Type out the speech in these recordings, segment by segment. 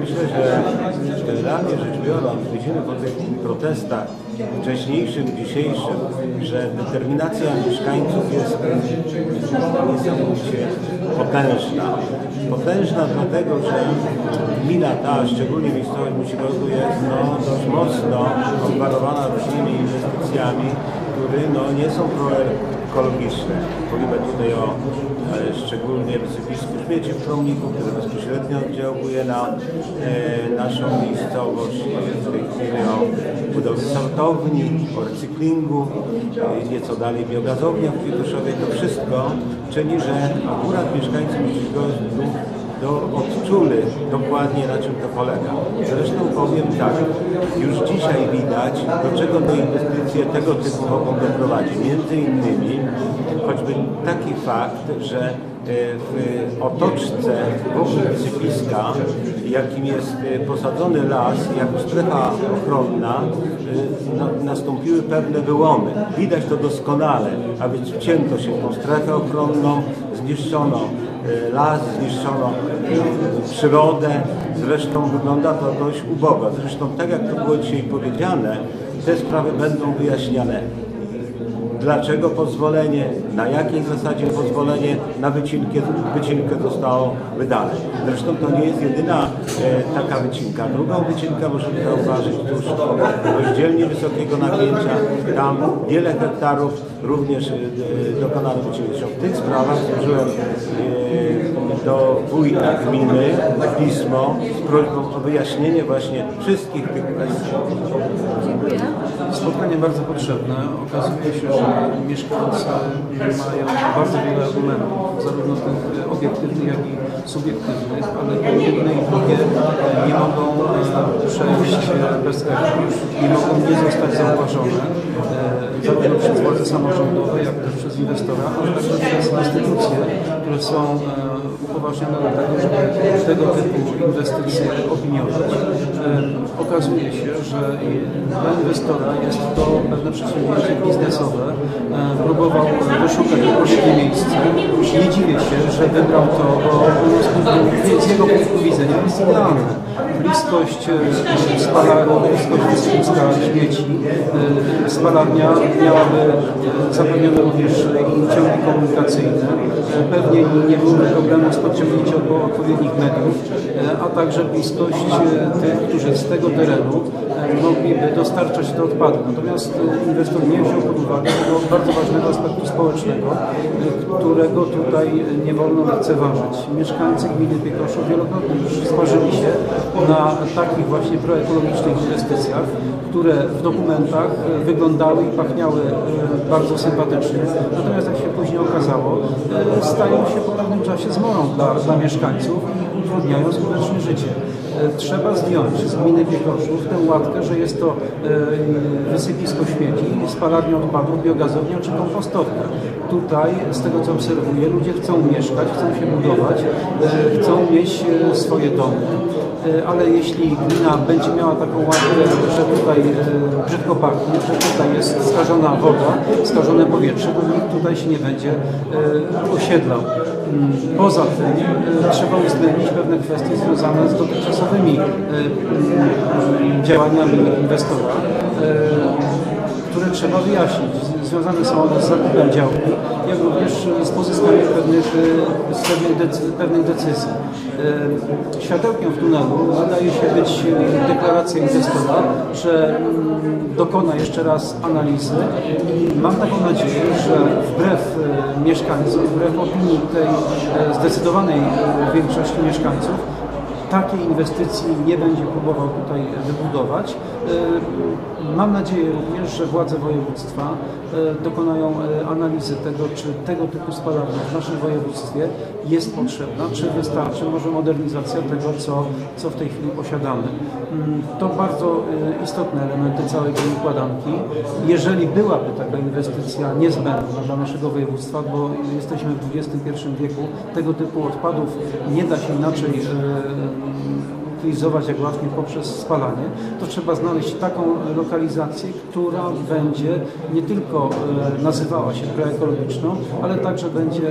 Myślę, że generalnie rzecz biorąc, widzimy po tych protestach wcześniejszym, dzisiejszym, że determinacja mieszkańców jest niesamowicie potężna. Potężna dlatego, że gmina ta, szczególnie miejscowość Mucigozu jest no, dość mocno obwarowana różnymi inwestycjami, które no, nie są proekologiczne. Mówimy tutaj o e, szczególnie wysypisku śmieci w Kromniku, które bezpośrednio oddziałuje na e, naszą miejscowość. W tej chwili o budowie sortowni, o recyklingu, e, nieco dalej biogazownia w. To wszystko czyni, że akurat mieszkańcy Mucigozu do, odczuli dokładnie na czym to polega. Zresztą powiem tak, już dzisiaj widać, do czego te inwestycje tego typu mogą doprowadzić. Między innymi choćby taki fakt, że e, w otoczce wokół wysypiska, jakim jest e, posadzony las, jako strefa ochronna, e, na- nastąpiły pewne wyłomy. Widać to doskonale, a więc wcięto się w tą strefę ochronną, zniszczono las, zniszczono e, przyrodę. Zresztą wygląda to dość ubogo. Zresztą tak jak to było dzisiaj powiedziane, te sprawy będą wyjaśniane. Dlaczego pozwolenie, na jakiej zasadzie pozwolenie na wycinkę, wycinkę zostało wydane. Zresztą to nie jest jedyna e, taka wycinka. Drugą wycinkę możemy zauważyć tuż obok rozdzielnie wysokiego napięcia. Tam wiele hektarów również e, dokonano wycinki. W tych sprawach złożyłem e, do wójta gminy pismo z prośbą o wyjaśnienie właśnie wszystkich tych kwestii. Dziękuję. Spotkanie bardzo potrzebne. Okazuje się, że mieszkańcy mają bardzo wiele argumentów, zarówno tych obiektywnych, jak i subiektywnych, ale jedne i drugie nie mogą e, przejść bez echa, nie mogą nie zostać zauważone, e, zarówno przez władze samorządowe, jak też przez inwestora, ale także przez instytucje, które są upoważnione do żeby tego typu inwestycje opiniować. Okazuje się, że dla inwestora jest to pewne przedsięwzięcie biznesowe. Próbował wyszukać odpowiednie miejsce. Nie dziwię się, że wybrał to, bo z jego punktu widzenia jest idealne. Bliskość e, spalarni, bliskość wysypiska śmieci, e, spalarnia miałaby zapewnione również ciągi komunikacyjne. E, Pewnie nie byłoby problemu z podciągnięciem odpo- odpowiednich mediów, e, a także bliskość e, tych, którzy z tego terenu e, mogliby dostarczać te odpady. Natomiast inwestor nie wziął pod uwagę tego bardzo ważnego aspektu społecznego, którego tutaj nie wolno lekceważyć. Mieszkańcy gminy Piekoszów wielokrotnie już sparzyli się na takich właśnie proekologicznych inwestycjach, które w dokumentach wyglądały i pachniały bardzo sympatycznie. Natomiast jak się później okazało, stają się po pewnym czasie zmorą dla, dla mieszkańców utrudniają skutecznie życie. E, Trzeba zdjąć z gminy Piekoszów tę łatkę, że jest to e, wysypisko śmieci, spalarnia odpadów, biogazownia czy kompostownia. Tutaj, z tego co obserwuję, ludzie chcą mieszkać, chcą się budować, e, chcą mieć e, swoje domy. E, Ale jeśli gmina będzie miała taką łatkę, że tutaj brzydko pachnie, że tutaj jest skażona woda, skażone powietrze, to nikt tutaj się nie będzie osiedlał. Mm, Poza tym trzeba uwzględnić pewne kwestie związane z dotychczasowymi mm, działaniami inwestora, trzeba wyjaśnić. Związane są one z zakupem działki, jak również z pozyskaniem pewnych, e, z pewnych, decy, pewnych decyzji. E, Światełkiem w tunelu wydaje się być e, deklaracja inwestora, że mm, dokona jeszcze raz analizy i mam taką nadzieję, że wbrew mieszkańcom, wbrew opinii tej zdecydowanej większości mieszkańców, takiej inwestycji nie będzie próbował tutaj wybudować. E, Mam nadzieję również, że władze województwa e, dokonają e, analizy tego, czy tego typu spalarnia w naszym województwie jest potrzebna, czy wystarczy może modernizacja tego, co, co w tej chwili posiadamy. Mm, To bardzo e, istotne elementy całej tej układanki. Jeżeli byłaby taka inwestycja niezbędna dla naszego województwa, bo jesteśmy w XXI wieku, tego typu odpadów nie da się inaczej e, utylizować jak właśnie poprzez spalanie, to trzeba znaleźć taką lokalizację, która będzie nie tylko e, nazywała się proekologiczną, ale także będzie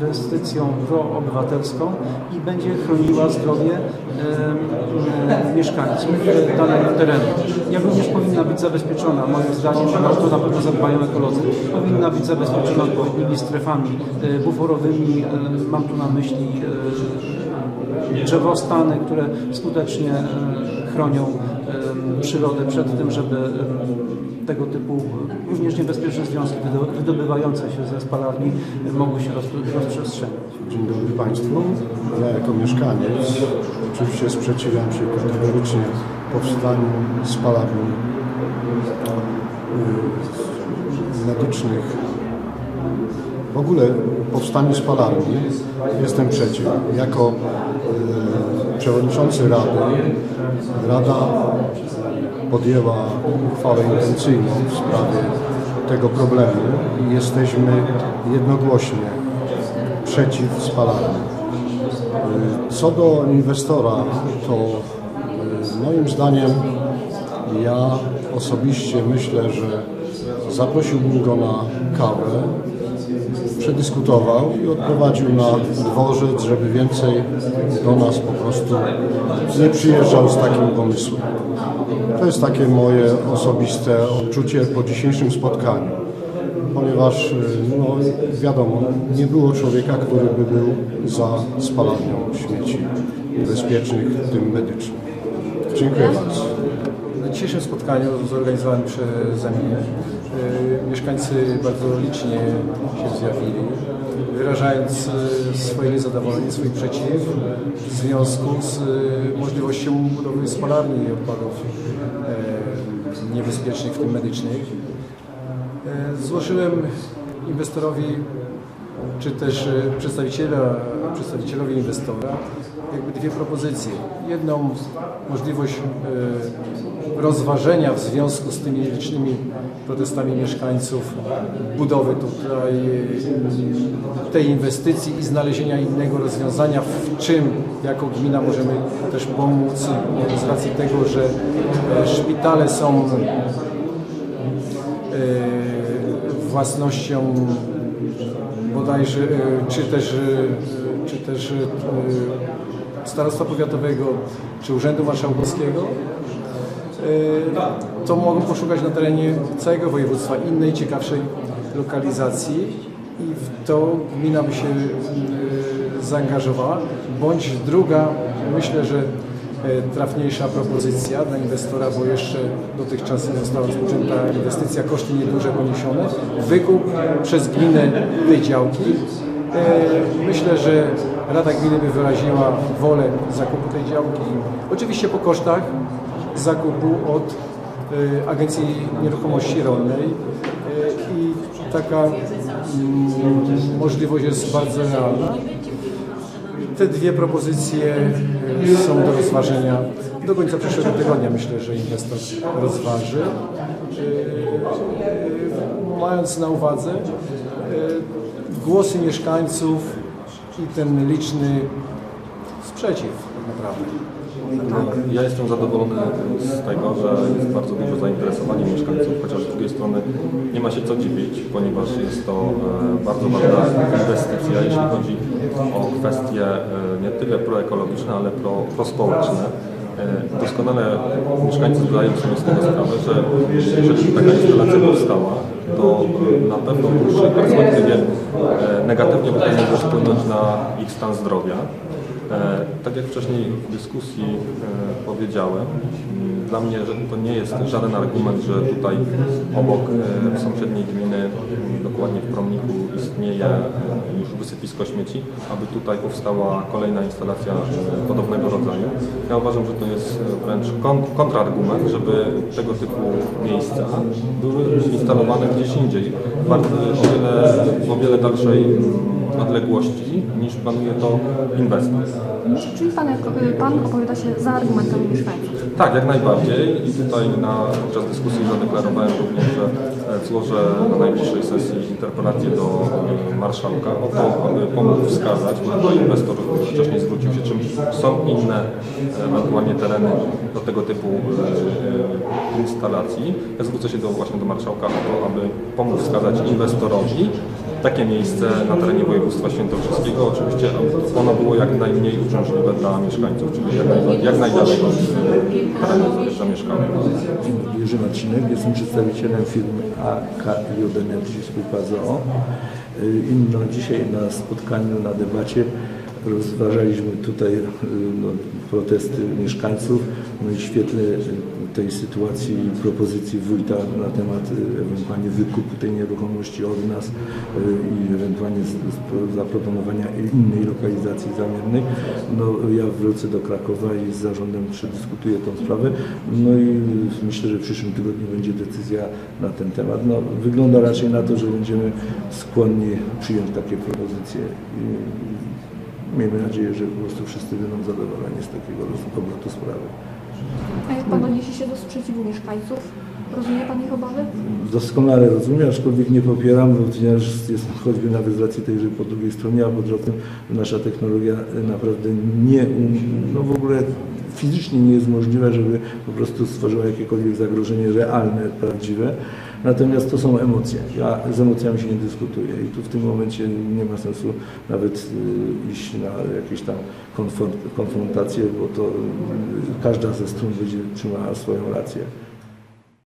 inwestycją proobywatelską i będzie chroniła zdrowie em, mieszkańców danego terenu. Jak również powinna być zabezpieczona, moim zdaniem, a to na pewno zadbają ekolodzy, powinna być zabezpieczona odpowiednimi strefami e, buforowymi. E, Mam tu na myśli e, drzewostany, które skutecznie e, chronią e, przyrodę przed tym, żeby e, tego typu e, również niebezpieczne związki wydo- wydobywające się ze spalarni e, mogły się roz- rozprzestrzeniać. Dzień dobry Państwu. Ja jako mieszkaniec oczywiście sprzeciwiam się kategorycznie powstaniu spalarni y, medycznych. W ogóle powstaniu spalarni jestem przeciw. Jako y, przewodniczący Rady Rada podjęła uchwałę intencyjną w sprawie tego problemu i jesteśmy jednogłośnie przeciw spalarni. Y, Co do inwestora, to y, moim zdaniem ja osobiście myślę, że zaprosiłbym go na kawę, przedyskutował i odprowadził na dworzec, żeby więcej do nas po prostu nie przyjeżdżał z takim pomysłem. To jest takie moje osobiste odczucie po dzisiejszym spotkaniu ponieważ no, wiadomo, nie było człowieka, który by był za spalarnią śmieci bezpiecznych, w tym medycznych. Dziękuję bardzo. Na dzisiejszym spotkaniu zorganizowanym przeze mnie y, mieszkańcy bardzo licznie się zjawili, wyrażając y, swoje niezadowolenie, swój przeciw w związku z y, możliwością budowy spalarni odpadów niebezpiecznych, w tym medycznych. Złożyłem inwestorowi, czy też przedstawiciela, przedstawicielowi inwestora, jakby dwie propozycje. Jedną możliwość rozważenia w związku z tymi licznymi protestami mieszkańców budowy tutaj e, tej inwestycji i znalezienia innego rozwiązania, w czym jako gmina możemy też pomóc z racji tego, że e, szpitale są e, własnością bodajże, czy też, czy też starostwa powiatowego, czy Urzędu Marszałkowskiego, to mogą poszukać na terenie całego województwa innej, ciekawszej lokalizacji i w to gmina by się e, zaangażowała. Bądź druga, myślę, że e, trafniejsza propozycja dla inwestora, bo jeszcze dotychczas nie została rozpoczęta inwestycja, koszty nieduże poniesione, wykup przez gminę tej działki. Myślę, że Rada Gminy by wyraziła wolę zakupu tej działki, oczywiście po kosztach zakupu od e, Agencji Nieruchomości Rolnej E, i taka mm, możliwość jest bardzo realna. Te dwie propozycje e, są do rozważenia do końca przyszłego tygodnia. Myślę, że inwestor rozważy. Mając na uwadze głosy mieszkańców i ten liczny sprzeciw naprawdę. Ja jestem zadowolony z tego, że jest bardzo duże zainteresowanie mieszkańców, chociaż z drugiej strony nie ma się co dziwić, ponieważ jest to e, bardzo ważna inwestycja, jeśli chodzi o kwestie e, nie tyle proekologiczne, ale pro, prospołeczne. E, Doskonale mieszkańcy zdają sobie z tego sprawę, że jeżeli taka instalacja powstała, to na pewno w dłuższej perspektywie negatywnie będzie wpłynąć na ich stan zdrowia. E, Tak jak wcześniej w dyskusji e, powiedziałem, m, dla mnie to nie jest żaden argument, że tutaj obok e, w sąsiedniej gminy, dokładnie w Promniku istnieje już wysypisko śmieci, aby tutaj powstała kolejna instalacja podobnego rodzaju. Ja uważam, że to jest wręcz kon- kontrargument, żeby tego typu miejsca były instalowane gdzieś indziej, bardzo, o, wiele, o wiele dalszej m, odległości niż planuje to inwestor. Czyli pan, jako- pan opowiada się za argumentami mieszkańców. Tak, jak najbardziej i tutaj na, podczas dyskusji zadeklarowałem również, że e, złożę na najbliższej sesji interpelację do e, marszałka o to, aby pomógł wskazać, bo inwestor wcześniej zwrócił się, czym są inne e, ewentualnie tereny do tego typu instalacji. Ja zwrócę się do, właśnie do marszałka o to, aby pomógł wskazać inwestorowi, takie miejsce na terenie województwa świętokrzyskiego. Oczywiście ono było jak najmniej uciążliwe dla mieszkańców, czyli jak, naj, jak najdalej od terenu zamieszkałego. Jerzy jestem przedstawicielem firmy AKJ Energy Spółka ZOO. Y, i No, dzisiaj na spotkaniu, na debacie rozważaliśmy tutaj y, no, protesty mieszkańców no i w świetle tej sytuacji i propozycji wójta na temat y, ewentualnie wykupu tej nieruchomości od nas y, i ewentualnie zaproponowania innej lokalizacji zamiernej. No, ja wrócę do Krakowa i z zarządem przedyskutuję tą sprawę. No i myślę, że w przyszłym tygodniu będzie decyzja na ten temat. No, wygląda raczej na to, że będziemy skłonni przyjąć takie propozycje. Miejmy nadzieję, że po prostu wszyscy będą zadowoleni z takiego obrotu sprawy. A jak Pan odniesie się do sprzeciwu mieszkańców? Rozumie Pan ich obawy? Doskonale rozumiem, aczkolwiek nie popieram, ponieważ jestem choćby nawet z racji tej, że po drugiej stronie, a poza tym nasza technologia naprawdę nie, um, no w ogóle fizycznie nie jest możliwa, żeby po prostu stworzyła jakiekolwiek zagrożenie realne, prawdziwe. Natomiast to są emocje. Ja z emocjami się nie dyskutuję i tu w tym momencie nie ma sensu nawet y, iść na jakieś tam konfront- konfrontacje, bo to y, każda ze stron będzie trzymała swoją rację.